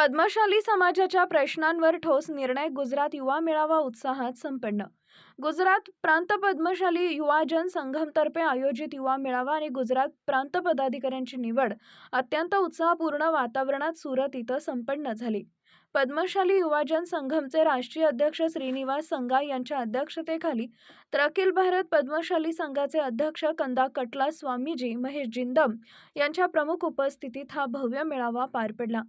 पद्मशाली समाजाच्या प्रश्नांवर ठोस निर्णय गुजरात युवा मेळावा उत्साहात संपन्न. गुजरात प्रांत पद्मशाली युवाजन संघमतर्फे आयोजित युवा मेळावा आणि गुजरात प्रांत पदाधिकाऱ्यांची निवड अत्यंत उत्साहपूर्ण वातावरणात सुरत इथं संपन्न झाली. पद्मशाली युवाजन संघमचे राष्ट्रीय अध्यक्ष श्रीनिवास संगा यांच्या अध्यक्षतेखाली तर अखिल भारत पद्मशाली संघाचे अध्यक्ष कंदा कटला स्वामीजी महेश जिंदम यांच्या प्रमुख उपस्थितीत हा भव्य मेळावा पार पडला.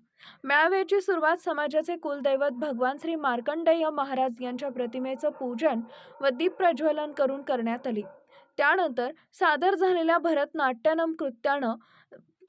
मेळाव्याची सुरुवात समाजाचे कुलदैवत भगवान श्री मार्कंडेय महाराज यांच्या प्रतिमेचं पूजन व दीप प्रज्वलन करून करण्यात आली. त्यानंतर सादर झालेल्या भरतनाट्यनम कृत्यानं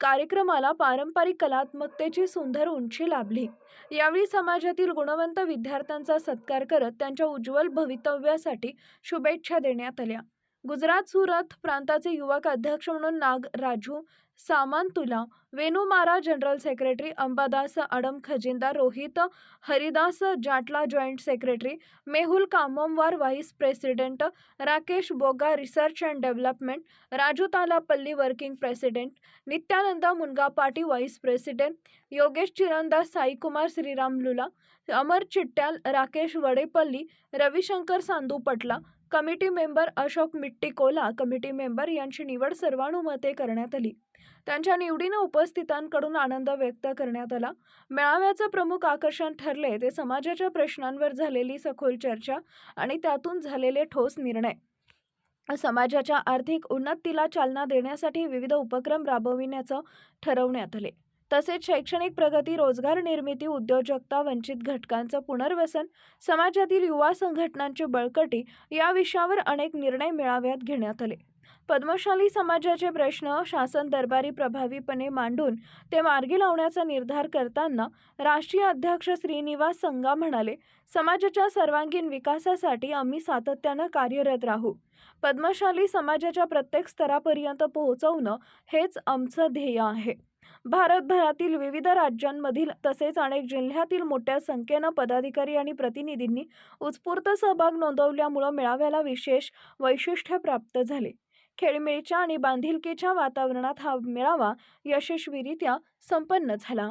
कार्यक्रमाला पारंपरिक कलात्मकतेची सुंदर उंची लाभली. यावेळी समाजातील गुणवंत विद्यार्थ्यांचा सत्कार करत त्यांच्या उज्ज्वल भवितव्यासाठी शुभेच्छा देण्यात आल्या. गुजरात सुरत प्रांताचे युवक अध्यक्ष म्हणून नाग राजू सामांतुला वेणुमारा जनरल सेक्रेटरी अंबादास अडम खजिनदार रोहित हरिदास जाटला जॉईंट सेक्रेटरी मेहुल काममवार vice president Rakesh Boga research and development Raju तालापल्ली working president Nityanand मुनगापाटी व्हाईस प्रेसिडेंट योगेश चिरंदास साईकुमार श्रीराम लुला अमर चिट्ट्याल राकेश वडेपल्ली रविशंकर सांदू पटला कमिटी मेंबर अशोक मिट्टीकोला कमिटी मेंबर यांची निवड सर्वानुमते करण्यात आली. त्यांच्या निवडीनं उपस्थितांकडून आनंद व्यक्त करण्यात आला. मेळाव्याचं प्रमुख आकर्षण ठरले ते समाजाच्या प्रश्नांवर झालेली सखोल चर्चा आणि त्यातून झालेले ठोस निर्णय. समाजाच्या आर्थिक उन्नतीला चालना देण्यासाठी विविध उपक्रम राबविण्याचं ठरवण्यात आले. तसेच शैक्षणिक प्रगती रोजगार निर्मिती उद्योजकता वंचित घटकांचं पुनर्वसन समाजातील युवा संघटनांची बळकटी या विषयावर अनेक निर्णय मेळाव्यात घेण्यात आले. पद्मशाली समाजाचे प्रश्न शासन दरबारी प्रभावीपणे मांडून ते मार्गी लावण्याचा निर्धार करताना राष्ट्रीय अध्यक्ष श्रीनिवास संगा म्हणाले समाजाच्या सर्वांगीण विकासासाठी आम्ही सातत्यानं कार्यरत राहू. पद्मशाली समाजाच्या प्रत्येक स्तरापर्यंत पोहोचवणं हेच आमचं ध्येय आहे. भारतभरातील विविध राज्यांमधील तसेच अनेक जिल्ह्यातील मोठ्या संख्येनं पदाधिकारी आणि प्रतिनिधींनी उत्स्फूर्त सहभाग नोंदवल्यामुळं मेळाव्याला विशेष वैशिष्ट्य प्राप्त झाले. खेळमेळीच्या आणि बांधिलकीच्या वातावरणात हा मेळावा यशस्वीरित्या संपन्न झाला.